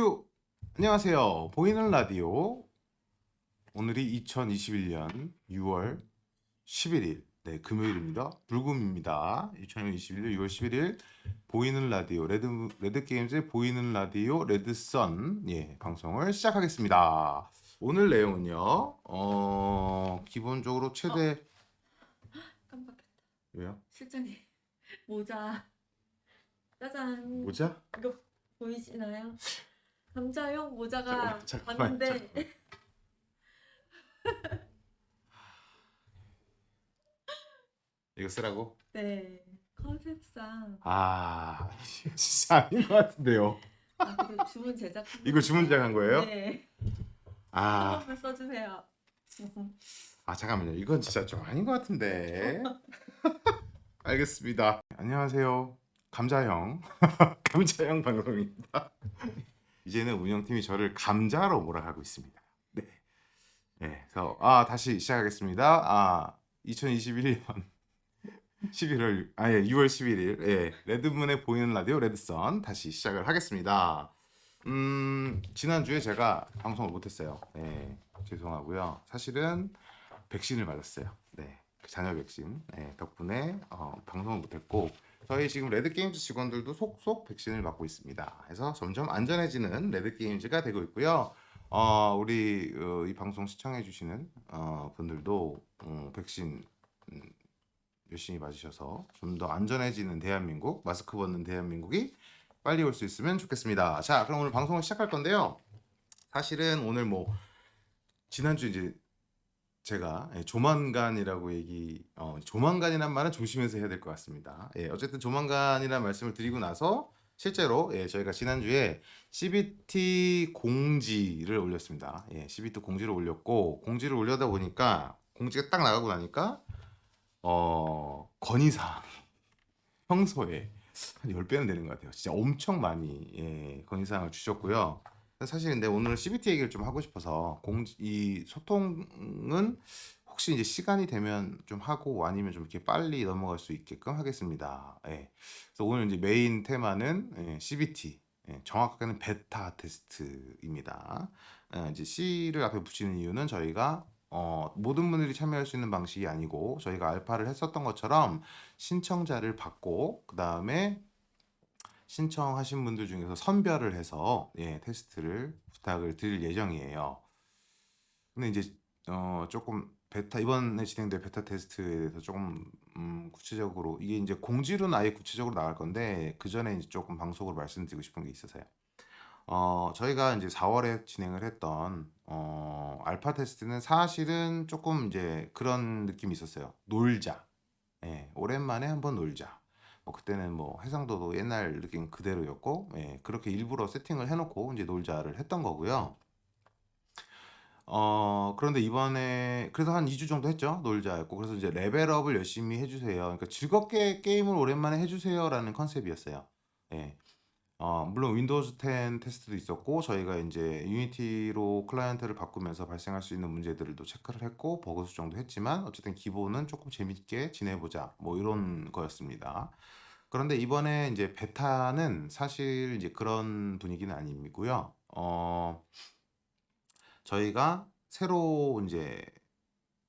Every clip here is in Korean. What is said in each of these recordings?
큐! 안녕하세요. 보이는 라디오. 오늘이 2021년 6월 11일. 네, 금요일입니다. 불금입니다. 2021년 6월 11일 보이는 라디오 레드 레드 게임즈의 보이는 라디오 레드선 예, 방송을 시작하겠습니다. 오늘 내용은요. 어, 기본적으로 최대 깜빡했다. 왜요? 실장님 모자 짜잔 모자? 이거 보이시나요? 감자용 모자가 잠깐만, 잠깐만, 왔는데 이거 쓰라고? 네 컨셉상 아, 이거 진짜 아닌 것 같은데요. 아, 그래도 주문 제작 이거 주문 제작한 거예요? 네 아, 한번 써주세요. 아 잠깐만요. 이건 진짜 좀 아닌 것 같은데. 알겠습니다. 안녕하세요. 감자형. 감자형 방송입니다. 이제는 운영팀이 저를 감자로 몰아가고 있습니다. 네. 네. 그래서 아 다시 시작하겠습니다. 아 2021년 11월 아예 6월 11일 예 레드문에 보이는 라디오 레드선 다시 시작을 하겠습니다. 음 지난주에 제가 방송을 못했어요. 예 죄송하고요. 사실은 백신을 맞았어요. 네, 그 자녀 백신 네, 덕분에 어, 방송을 못했고 저희 지금 레드 게임즈 직원들도 속속 백신을 맞고 있습니다. 그래서 점점 안전해지는 레드 게임즈가 되고 있고요. 어, 우리 어, 이 방송 시청해주시는 어, 분들도 어, 백신 음, 열심히 맞으셔서 좀 더 안전해지는 대한민국, 마스크 벗는 대한민국이 빨리 올 수 있으면 좋겠습니다. 자, 그럼 오늘 방송을 시작할 건데요. 사실은 오늘 뭐 지난주 이제 제가 예, 조만간이라고 얘기, 어, 조만간이란 말은 조심해서 해야 될 것 같습니다. 예, 어쨌든 조만간이라는 말씀을 드리고 나서 실제로 예, 저희가 지난주에 CBT 공지를 올렸습니다. 예, CBT 공지를 올렸고 공지를 올려다 보니까 공지가 딱 나가고 나니까 어, 건의사항이 평소에 한 10배는 되는 것 같아요. 진짜 엄청 많이 예, 건의사항을 주셨고요. 사실 근데 오늘 CBT 얘기를 좀 하고 싶어서 공, 이 소통은 혹시 이제 시간이 되면 좀 하고 아니면 좀 이렇게 빨리 넘어갈 수 있게끔 하겠습니다. 예. 그래서 오늘 이제 메인 테마는 예, CBT, 예, 정확하게는 베타 테스트입니다. 예, 이제 C를 앞에 붙이는 이유는 저희가 어, 모든 분들이 참여할 수 있는 방식이 아니고 저희가 알파를 했었던 것처럼 신청자를 받고 그 다음에 신청하신 분들 중에서 선별을 해서 예, 테스트를 부탁을 드릴 예정이에요. 근데 이제 어, 조금 베타 이번에 진행될 베타 테스트에 대해서 조금 음, 구체적으로 이게 이제 공지로는 아예 구체적으로 나갈 건데 그 전에 이제 조금 방송으로 말씀드리고 싶은 게 있어서요. 어, 저희가 이제 4월에 진행을 했던 어, 알파 테스트는 사실은 조금 이제 그런 느낌이 있었어요. 놀자. 예, 오랜만에 한번 놀자. 뭐 그때는 뭐 해상도도 옛날 느낌 그대로였고, 예, 그렇게 일부러 세팅을 해놓고 이제 놀자를 했던 거고요. 어, 그런데 이번에 그래서 한 2주 정도 했죠. 놀자였고. 그래서 이제 레벨업을 열심히 해주세요. 그러니까 즐겁게 게임을 오랜만에 해주세요라는 컨셉이었어요. 예. 어, 물론 윈도우즈 10 테스트도 있었고 저희가 이제 유니티로 클라이언트를 바꾸면서 발생할 수 있는 문제들도 체크를 했고 버그 수정도 했지만 어쨌든 기본은 조금 재밌게 지내 보자 뭐 이런 거였습니다. 그런데 이번에 이제 베타는 사실 이제 그런 분위기는 아니고요. 어, 저희가 새로 이제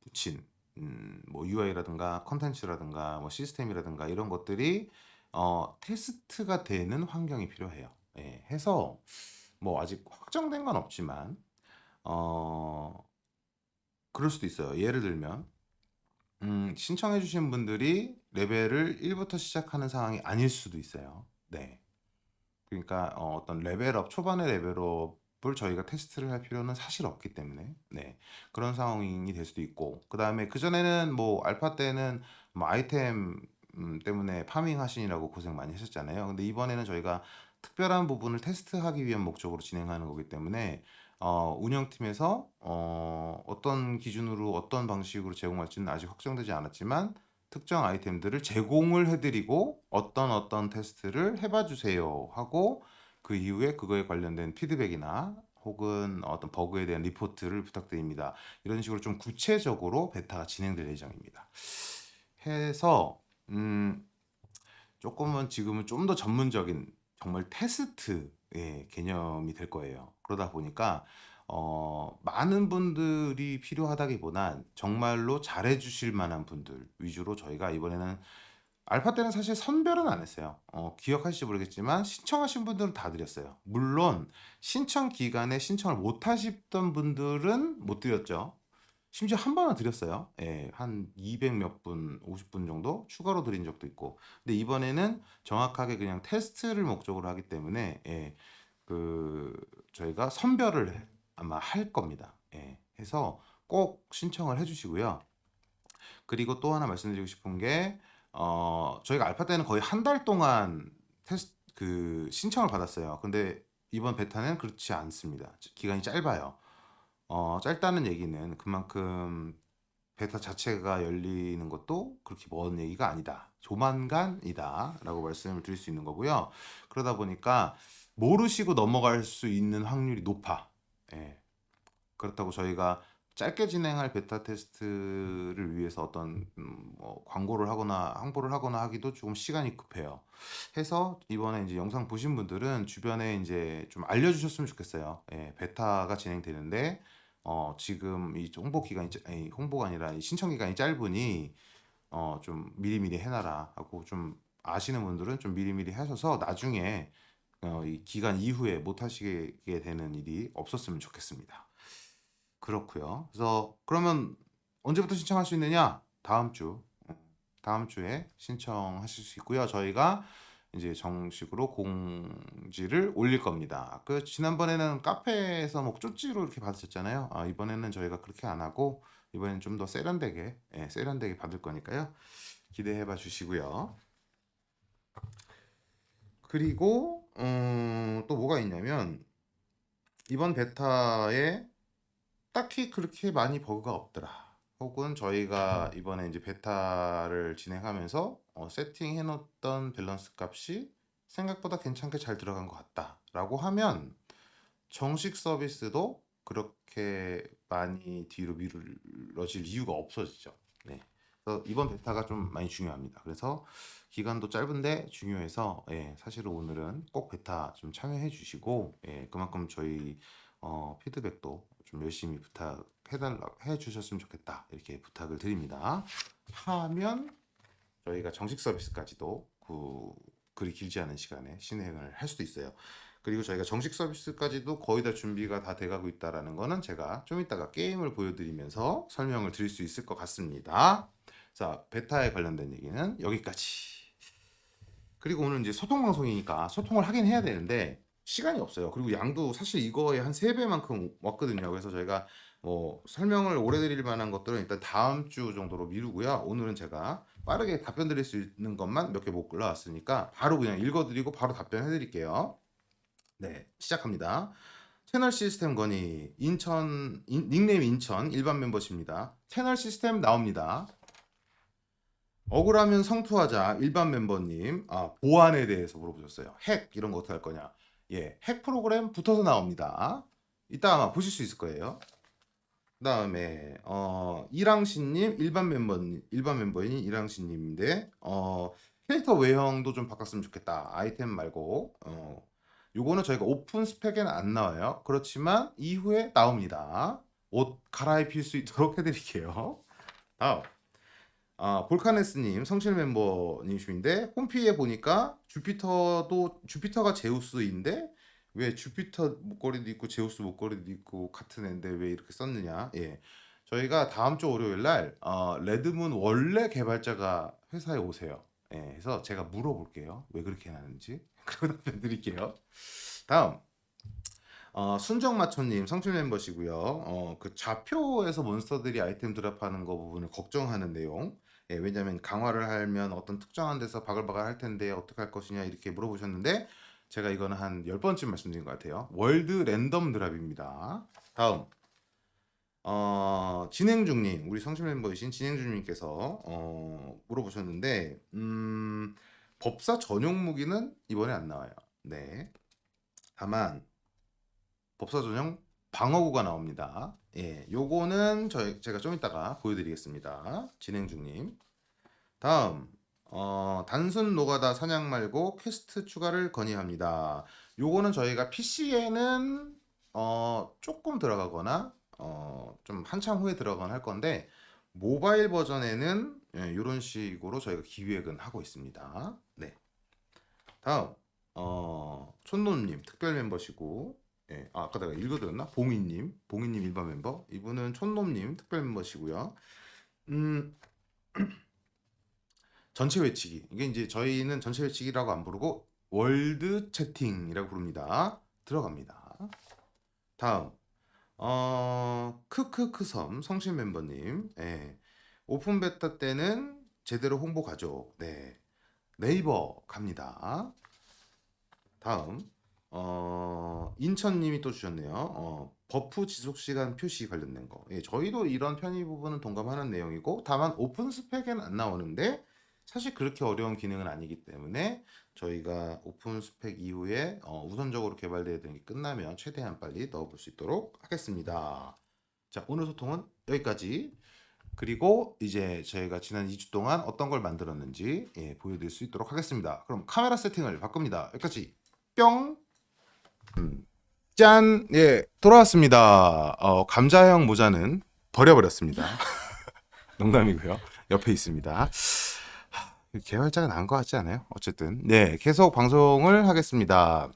붙인 음, 뭐 UI라든가 컨텐츠라든가 뭐 시스템이라든가 이런 것들이 어, 테스트가 되는 환경이 필요해요. 예, 해서 뭐 아직 확정된 건 없지만 어, 그럴 수도 있어요. 예를 들면 음, 신청해 주신 분들이 레벨을 1부터 시작하는 상황이 아닐 수도 있어요. 네. 그러니까 어, 어떤 레벨업 초반의 레벨업을 저희가 테스트를 할 필요는 사실 없기 때문에 네. 그런 상황이 될 수도 있고 그다음에 그전에는 뭐 알파 때는 뭐 아이템 음, 때문에 파밍 하시느라고 고생 많이 하셨잖아요. 근데 이번에는 저희가 특별한 부분을 테스트하기 위한 목적으로 진행하는 거기 때문에 어, 운영팀에서 어, 어떤 기준으로 어떤 방식으로 제공할지는 아직 확정되지 않았지만 특정 아이템들을 제공을 해드리고 어떤 어떤 테스트를 해봐 주세요 하고 그 이후에 그거에 관련된 피드백이나 혹은 어떤 버그에 대한 리포트를 부탁드립니다. 이런 식으로 좀 구체적으로 베타가 진행될 예정입니다. 해서 음, 조금은 지금은 좀 더 전문적인 정말 테스트 예, 개념이 될 거예요. 그러다 보니까 어, 많은 분들이 필요하다기보단 정말로 잘해 주실 만한 분들 위주로 저희가 이번에는 알파 때는 사실 선별은 안 했어요. 어, 기억하실지 모르겠지만 신청하신 분들은 다 드렸어요. 물론 신청 기간에 신청을 못 하셨던 분들은 못 드렸죠. 심지어 한 번은 드렸어요. 예, 한 200 몇 분, 50분 정도 추가로 드린 적도 있고. 근데 이번에는 정확하게 그냥 테스트를 목적으로 하기 때문에 예, 그 저희가 선별을 해- 아마 할 겁니다. 예, 해서 꼭 신청을 해주시고요. 그리고 또 하나 말씀드리고 싶은 게 어, 저희가 알파 때는 거의 한 달 동안 테스트 그 신청을 받았어요. 근데 이번 베타는 그렇지 않습니다. 기간이 짧아요. 어, 짧다는 얘기는 그만큼 베타 자체가 열리는 것도 그렇게 먼 얘기가 아니다. 조만간이다 라고 말씀을 드릴 수 있는 거고요. 그러다 보니까 모르시고 넘어갈 수 있는 확률이 높아. 예. 그렇다고 저희가 짧게 진행할 베타 테스트를 위해서 어떤 음, 뭐 광고를 하거나 홍보를 하거나 하기도 조금 시간이 급해요. 해서 이번에 이제 영상 보신 분들은 주변에 이제 좀 알려주셨으면 좋겠어요. 예, 베타가 진행되는데 어, 지금 이 홍보 기간이 짧- 아니, 홍보가 아니라 이 신청 기간이 짧으니 어, 좀 미리미리 해놔라 하고 좀 아시는 분들은 좀 미리미리 하셔서 나중에 어, 이 기간 이후에 못 하시게 되는 일이 없었으면 좋겠습니다. 그렇고요. 그래서 그러면 언제부터 신청할 수 있느냐? 다음 주. 어, 다음 주에 신청하실 수 있고요. 저희가 이제 정식으로 공지를 올릴 겁니다. 그 지난번에는 카페에서 뭐 쪽지로 이렇게 받으셨잖아요. 아, 이번에는 저희가 그렇게 안 하고 이번엔 좀더 세련되게, 예, 세련되게 받을 거니까요. 기대해 봐 주시고요. 그리고 음, 또 뭐가 있냐면 이번 베타에 딱히 그렇게 많이 버그가 없더라. 혹은 저희가 이번에 이제 베타를 진행하면서 어, 세팅해 놓던 밸런스 값이 생각보다 괜찮게 잘 들어간 것 같다라고 하면 정식 서비스도 그렇게 많이 뒤로 미뤄질 이유가 없어지죠. 네. 그래서 이번 베타가 좀 많이 중요합니다. 그래서 기간도 짧은데 중요해서 예, 사실은 오늘은 꼭 베타 좀 참여해 주시고 예, 그만큼 저희 어, 피드백도 좀 열심히 부탁해달라 해 주셨으면 좋겠다 이렇게 부탁을 드립니다. 하면 저희가 정식 서비스까지도 그 그리 길지 않은 시간에 진행을 할 수도 있어요. 그리고 저희가 정식 서비스까지도 거의 다 준비가 다 돼가고 있다라는 거는 제가 좀 이따가 게임을 보여드리면서 설명을 드릴 수 있을 것 같습니다. 자, 베타에 관련된 얘기는 여기까지. 그리고 오늘 이제 소통 방송이니까 소통을 하긴 해야 되는데 시간이 없어요. 그리고 양도 사실 이거의 한세 배만큼 왔거든요. 그래서 저희가 뭐 설명을 오래 드릴 만한 것들은 일단 다음 주 정도로 미루고요. 오늘은 제가 빠르게 답변 드릴 수 있는 것만 몇 개 못 골라왔으니까 바로 그냥 읽어드리고 바로 답변해 드릴게요. 네, 시작합니다. 채널 시스템 건의 인천 인- 닉네임 인천 일반 멤버십니다. 채널 시스템 나옵니다. 억울하면 성투하자 일반 멤버님 아 보안에 대해서 물어보셨어요. 핵 이런 거 어떻게 할 거냐? 예, 핵 프로그램 붙어서 나옵니다. 이따 아마 보실 수 있을 거예요. 그다음에 어 이랑신님 일반 멤버 일반 멤버인 이랑신님인데 어 캐릭터 외형도 좀 바꿨으면 좋겠다. 아이템 말고 어 요거는 저희가 오픈 스펙에는 안 나와요. 그렇지만 이후에 나옵니다. 옷 갈아입힐 수 있도록 해드릴게요. 다음 아, 볼카네스님 성실 멤버님이신데 홈피에 보니까 주피터도 주피터가 제우스인데 왜 주피터 목걸이도 있고 제우스 목걸이도 있고 같은 애인데 왜 이렇게 썼느냐? 예, 저희가 다음 주 월요일 날 어, 레드문 원래 개발자가 회사에 오세요. 예, 그래서 제가 물어볼게요. 왜 그렇게 해놨는지 그리고 답변 드릴게요. 다음 어, 순정마초님 성실 멤버시고요. 어, 그 좌표에서 몬스터들이 아이템 드랍하는 거 부분을 걱정하는 내용. 예, 왜냐면 강화를 하면 어떤 특정한 데서 바글바글 할 텐데 어떻게 할 것이냐 이렇게 물어보셨는데 제가 이거는 한 10번쯤 말씀드린 것 같아요. 월드 랜덤 드랍입니다. 다음 어, 진행 중님 우리 성실 멤버이신 진행 중님께서 어, 물어보셨는데 음, 법사 전용 무기는 이번에 안 나와요. 네. 다만 법사 전용 방어구가 나옵니다. 예, 요거는 저희 제가 좀 이따가 보여드리겠습니다. 진행 중님. 다음 어, 단순 노가다 사냥 말고 퀘스트 추가를 건의합니다. 요거는 저희가 PC에는 어, 조금 들어가거나 어, 좀 한참 후에 들어가거나 할 건데 모바일 버전에는 예, 이런 식으로 저희가 기획은 하고 있습니다. 네. 다음 어, 촌놈님 특별 멤버시고 예, 아, 아까 내가 읽어드렸나? 봉이님, 봉이님 일반 멤버. 이분은 촌놈님 특별 멤버시고요. 음, 전체 외치기. 이게 이제 저희는 전체 외치기라고 안 부르고 월드 채팅이라고 부릅니다. 들어갑니다. 다음, 어, 크크크섬 성신 멤버님. 예, 오픈 베타 때는 제대로 홍보 가죠. 네, 네이버 갑니다. 다음, 어, 인천님이 또 주셨네요. 어, 버프 지속 시간 표시 관련된 거. 예, 저희도 이런 편의 부분은 동감하는 내용이고, 다만 오픈 스펙에는 안 나오는데, 사실 그렇게 어려운 기능은 아니기 때문에 저희가 오픈 스펙 이후에 어, 우선적으로 개발되어 있는 게 끝나면 최대한 빨리 넣어볼 수 있도록 하겠습니다. 자, 오늘 소통은 여기까지. 그리고 이제 저희가 지난 2주 동안 어떤 걸 만들었는지 예, 보여드릴 수 있도록 하겠습니다. 그럼 카메라 세팅을 바꿉니다. 여기까지 뿅. 음, 짠. 예, 돌아왔습니다. 어, 감자형 모자는 버려버렸습니다. 농담이고요. 옆에 있습니다. 하, 개발자가 나은 것 같지 않아요? 어쨌든 네 계속 방송을 하겠습니다.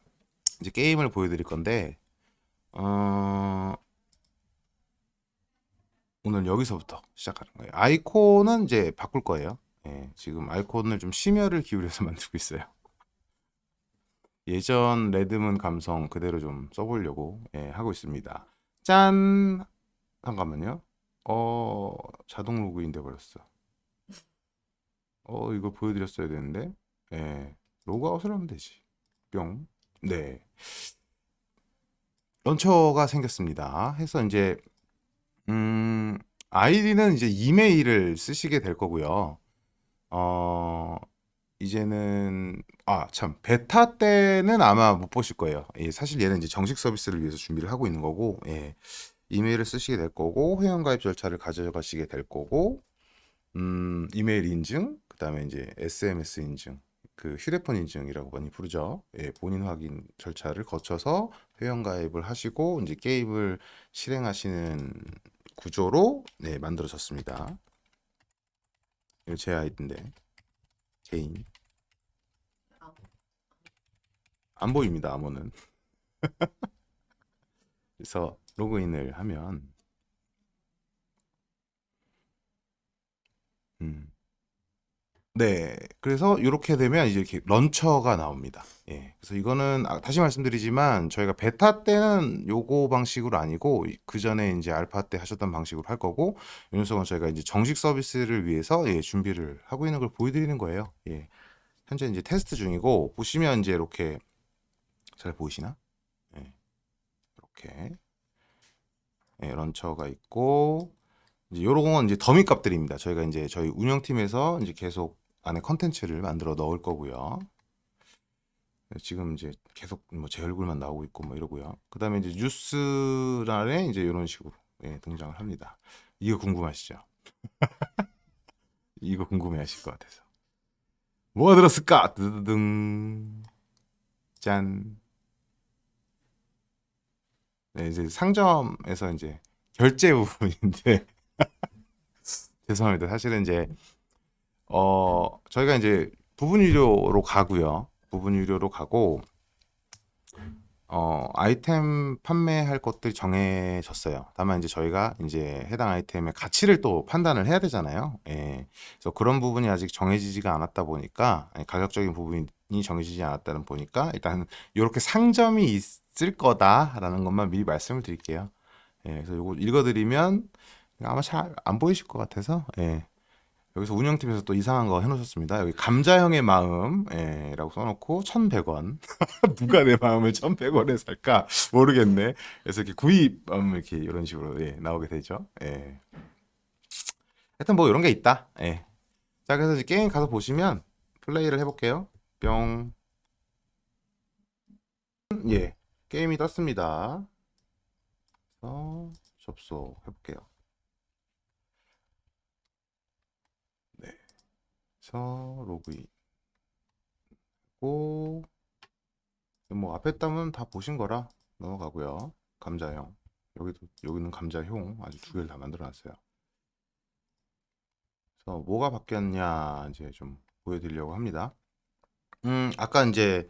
이제 게임을 보여드릴 건데 어... 오늘 여기서부터 시작하는 거예요. 아이콘은 이제 바꿀 거예요. 예, 지금 아이콘을 좀 심혈을 기울여서 만들고 있어요. 예전 레드문 감성 그대로 좀 써보려고 예, 하고 있습니다. 짠! 잠깐만요. 어, 자동 로그인 돼 버렸어. 어, 이거 보여드렸어야 되는데. 예, 로그아웃을 하면 되지. 뿅. 네. 런처가 생겼습니다. 해서 이제, 음, 아이디는 이제 이메일을 쓰시게 될 거고요. 어, 이제는, 아, 참, 베타 때는 아마 못 보실 거예요. 예, 사실 얘는 이제 정식 서비스를 위해서 준비를 하고 있는 거고, 예, 이메일을 쓰시게 될 거고, 회원가입 절차를 가져가시게 될 거고, 음, 이메일 인증, 그 다음에 이제 SMS 인증, 그 휴대폰 인증이라고 많이 부르죠. 예, 본인 확인 절차를 거쳐서 회원 가입을 하시고, 이제 게임을 실행하시는 구조로, 네, 만들어졌습니다. 이거 제 아이디인데, 개인. 아, 안 보입니다, 암호는. 그래서 로그인을 하면, 음. 네. 그래서 이렇게 되면 이제 이렇게 런처가 나옵니다. 예. 그래서 이거는 아, 다시 말씀드리지만 저희가 베타 때는 요거 방식으로 아니고 그 전에 이제 알파 때 하셨던 방식으로 할 거고 이 녀석은 저희가 이제 정식 서비스를 위해서 예, 준비를 하고 있는 걸 보여드리는 거예요. 예. 현재 이제 테스트 중이고 보시면 이제 이렇게 잘 보이시나? 예. 이렇게 예, 런처가 있고 이제 요런 건 이제 더미 값들입니다. 저희가 이제 저희 운영팀에서 이제 계속 안에 컨텐츠를 만들어 넣을 거고요. 지금 이제 계속 뭐 제 얼굴만 나오고 있고 뭐 이러고요. 그 다음에 이제 뉴스란에 이제 이런 식으로 예, 등장을 합니다. 이거 궁금하시죠? 이거 궁금해하실 것 같아서 뭐가 들었을까? 드드등 짠. 네, 이제 상점에서 이제 결제 부분인데 죄송합니다. 사실은 이제 어 저희가 이제 부분 유료로 가고요. 부분 유료로 가고 어 아이템 판매할 것들이 정해졌어요. 다만 이제 저희가 이제 해당 아이템의 가치를 또 판단을 해야 되잖아요. 예. 그래서 그런 부분이 아직 정해지지가 않았다 보니까 예, 가격적인 부분이 정해지지 않았다는 보니까 일단 이렇게 상점이 있을 거다라는 것만 미리 말씀을 드릴게요. 예, 그래서 이거 읽어드리면 아마 잘 안 보이실 것 같아서 예. 여기서 운영팀에서 또 이상한 거 해놓으셨습니다. 여기 감자형의 마음 예, 라고 써놓고 1,100원. 누가 내 마음을 1,100원에 살까 모르겠네. 그래서 이렇게 구입 음, 이렇게 이런 식으로 예, 나오게 되죠. 예. 하여튼 뭐 이런 게 있다. 예. 자 그래서 이제 게임 가서 보시면 플레이를 해볼게요. 뿅. 예, 게임이 떴습니다. 그래서 접속해볼게요. 그래 서 로그인 하고 뭐 앞에 땀은 다 보신 거라 넘어가고요. 감자형 여기도 여기는 감자형 아주 두 개를 다 만들어놨어요. 그래서 뭐가 바뀌었냐 이제 좀 보여드리려고 합니다. 음 아까 이제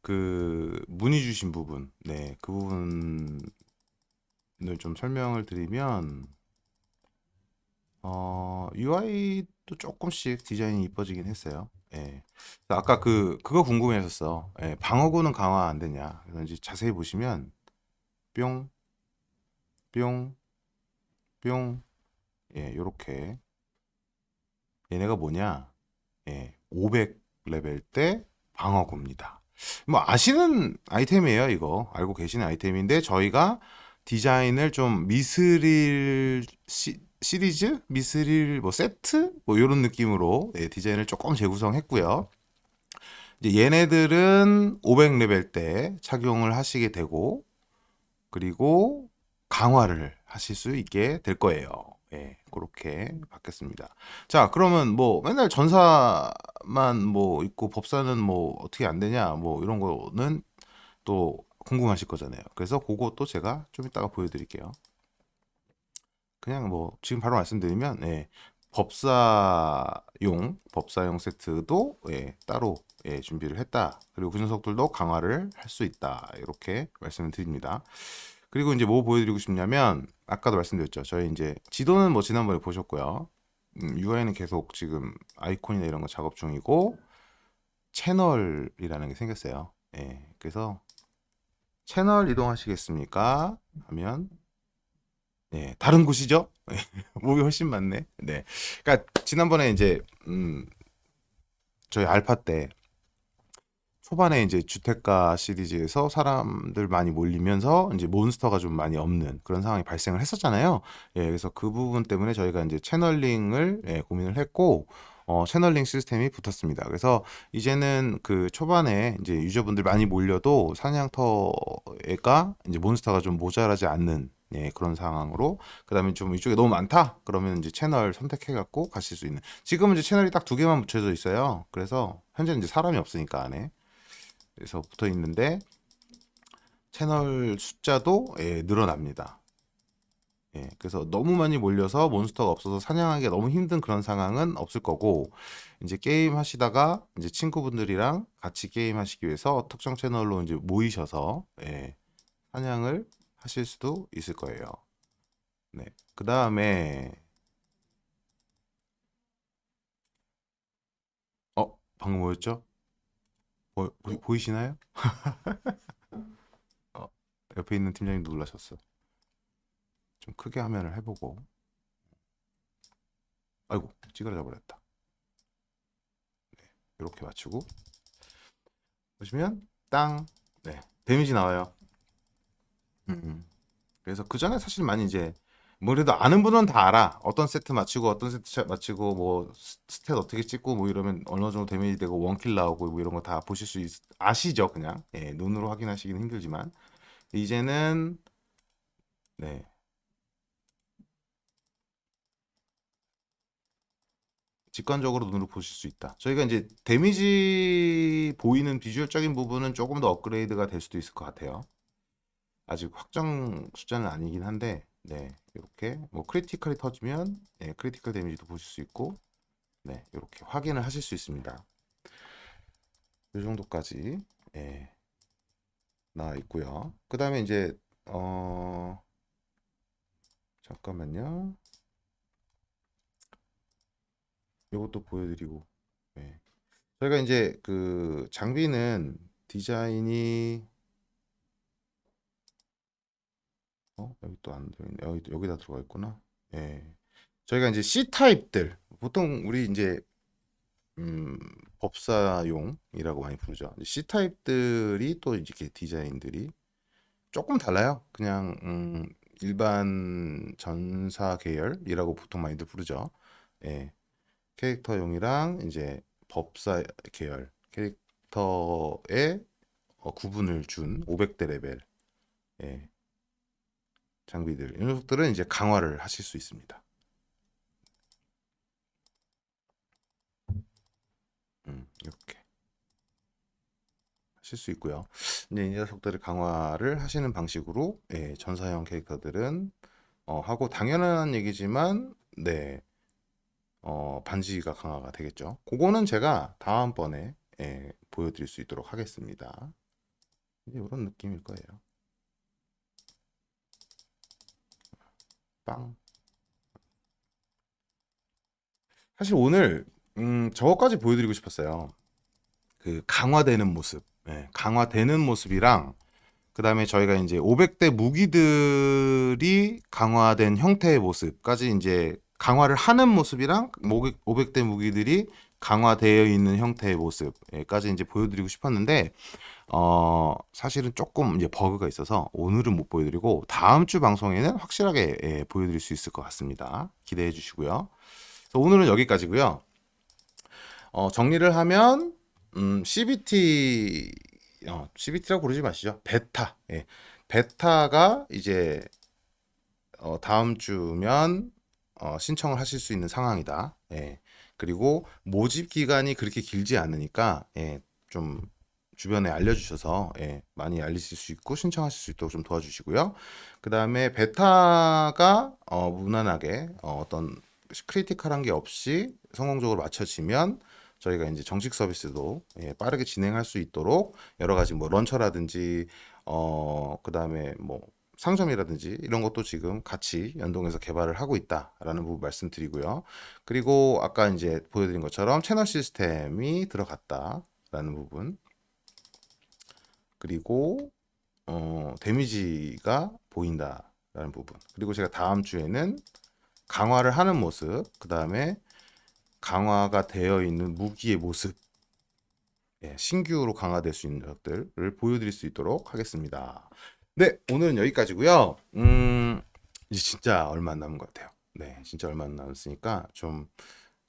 그 문의 주신 부분, 네, 그 부분을 좀 설명을 드리면 어, UI도 조금씩 디자인이 이뻐지긴 했어요. 예. 아까 그 그거 궁금해하셨어. 예, 방어구는 강화 안 되냐? 그래서 자세히 보시면 뿅, 뿅, 뿅, 예, 요렇게 얘네가 뭐냐? 예, 500 레벨 때 방어구입니다. 뭐 아시는 아이템이에요, 이거. 알고 계시는 아이템인데 저희가 디자인을 좀 미스릴 시, 시리즈, 미스릴 뭐 세트 뭐 이런 느낌으로 예, 디자인을 조금 재구성했고요. 이제 얘네들은 500 레벨 때 착용을 하시게 되고 그리고 강화를 하실 수 있게 될 거예요. 예, 그렇게 바뀌었습니다. 자, 그러면 뭐 맨날 전사만 뭐 있고 법사는 뭐 어떻게 안 되냐 뭐 이런 거는 또 궁금하실 거잖아요. 그래서 그것도 제가 좀 이따가 보여드릴게요. 그냥 뭐 지금 바로 말씀드리면 예, 법사용 법사용 세트도 예, 따로 예, 준비를 했다. 그리고 그 녀석들도 강화를 할 수 있다. 이렇게 말씀을 드립니다. 그리고 이제 뭐 보여드리고 싶냐면 아까도 말씀드렸죠. 저희 이제 지도는 뭐 지난번에 보셨고요. 음, UI는 계속 지금 아이콘이나 이런 거 작업 중이고 채널이라는 게 생겼어요. 예, 그래서 채널 이동하시겠습니까? 하면 네, 다른 곳이죠? 목이 훨씬 많네. 네. 그러니까 지난번에 이제 음 저희 알파 때 초반에 이제 주택가 시리즈에서 사람들 많이 몰리면서 이제 몬스터가 좀 많이 없는 그런 상황이 발생을 했었잖아요. 예, 그래서 그 부분 때문에 저희가 이제 채널링을 예, 고민을 했고 어, 채널링 시스템이 붙었습니다. 그래서 이제는 그 초반에 이제 유저분들 많이 몰려도 사냥터가 이제 몬스터가 좀 모자라지 않는 예, 그런 상황으로 그다음에 좀 이쪽에 너무 많다 그러면 이제 채널 선택해 갖고 가실 수 있는 지금은 이제 채널이 딱 두 개만 붙여져 있어요. 그래서 현재 이제 사람이 없으니까 안에 그래서 붙어 있는데 채널 숫자도 예, 늘어납니다. 예, 그래서 너무 많이 몰려서 몬스터가 없어서 사냥하기가 너무 힘든 그런 상황은 없을 거고 이제 게임 하시다가 이제 친구분들이랑 같이 게임 하시기 위해서 특정 채널로 이제 모이셔서 예, 사냥을 하실 수도 있을 거예요. 네. 그 다음에 어 방금 뭐였죠? 보, 보, 보이시나요? 어, 옆에 있는 팀장님 놀라셨어. 좀 크게 화면을 해보고. 아이고 찌그러져 버렸다. 네, 이렇게 맞추고 보시면 땅. 네, 데미지 나와요. 음, 음. 그래서 그 전에 사실 많이 이제 뭐 그래도 아는 분은 다 알아. 어떤 세트 맞추고 어떤 세트 차- 맞추고 뭐 스- 스탯 어떻게 찍고 뭐 이러면 어느 정도 데미지 되고 원킬 나오고 뭐 이런 거 다 보실 수 있, 아시죠? 그냥 예, 눈으로 확인하시기는 힘들지만 이제는 네. 직관적으로 눈으로 보실 수 있다. 저희가 이제 데미지 보이는 비주얼적인 부분은 조금 더 업그레이드가 될 수도 있을 것 같아요. 아직 확정 숫자는 아니긴 한데 네 이렇게 뭐 크리티컬이 터지면 네, 크리티컬 데미지도 보실 수 있고 네 이렇게 확인을 하실 수 있습니다. 이 정도까지 예, 나와 있고요. 그 다음에 이제 어 잠깐만요. 이것도 보여드리고 예. 저희가 이제 그 장비는 디자인이 어 여기 또 안 들어있네. 여기 여기다 들어가 있구나. 예. 저희가 이제 C 타입들 보통 우리 이제 음 법사용이라고 많이 부르죠. C 타입들이 또 이렇게 디자인들이 조금 달라요. 그냥 음 일반 전사 계열이라고 보통 많이들 부르죠. 예. 캐릭터용이랑 이제 법사 계열 캐릭터에 어, 구분을 준 500대 레벨. 예. 장비들 이 녀석들은 이제 강화를 하실 수 있습니다. 음, 이렇게 하실 수 있고요. 이제 이 녀석들을 강화를 하시는 방식으로 예, 전사형 캐릭터들은 어, 하고 당연한 얘기지만 네 어, 반지가 강화가 되겠죠. 그거는 제가 다음번에 예, 보여드릴 수 있도록 하겠습니다. 이런 느낌일 거예요. 빵. 사실 오늘 음, 저거까지 보여드리고 싶었어요. 그 강화되는 모습, 예, 강화되는 모습이랑 그 다음에 저희가 이제 500대 무기들이 강화된 형태의 모습까지 이제 강화를 하는 모습이랑 500대 무기들이 강화되어 있는 형태의 모습까지 이제 보여드리고 싶었는데 어 사실은 조금 이제 버그가 있어서 오늘은 못 보여드리고 다음 주 방송에는 확실하게 예, 보여드릴 수 있을 것 같습니다. 기대해 주시고요. 오늘은 여기까지고요. 어, 정리를 하면 음, CBT 어, CBT라고 부르지 마시죠. 베타. 예. 베타가 이제 어, 다음 주면 어, 신청을 하실 수 있는 상황이다. 예. 그리고 모집 기간이 그렇게 길지 않으니까 예, 좀 주변에 알려주셔서 예, 많이 알리실 수 있고 신청하실 수 있도록 좀 도와주시고요. 그 다음에 베타가 어, 무난하게 어, 어떤 크리티컬한 게 없이 성공적으로 맞춰지면 저희가 이제 정식 서비스도 예, 빠르게 진행할 수 있도록 여러 가지 뭐 런처라든지 어 그 다음에 뭐 상점이라든지 이런 것도 지금 같이 연동해서 개발을 하고 있다라는 부분 말씀드리고요. 그리고 아까 이제 보여드린 것처럼 채널 시스템이 들어갔다라는 부분 그리고 어 데미지가 보인다라는 부분 그리고 제가 다음 주에는 강화를 하는 모습 그 다음에 강화가 되어 있는 무기의 모습, 예, 신규로 강화될 수 있는 것들을 보여드릴 수 있도록 하겠습니다. 네, 오늘은 여기까지고요. 음, 이제 진짜 얼마 안 남은 것 같아요. 네, 진짜 얼마 안 남았으니까 좀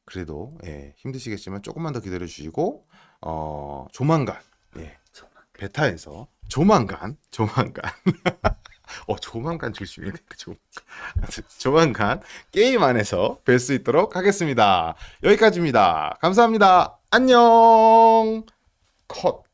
그래도 예, 힘드시겠지만 조금만 더 기다려 주시고 어, 조만간 예, 베타에서 조만간 조만간. 어 조만간 조심해야 돼 조만간 조만간 게임 안에서 뵐 수 있도록 하겠습니다. 여기까지입니다. 감사합니다. 안녕! 컷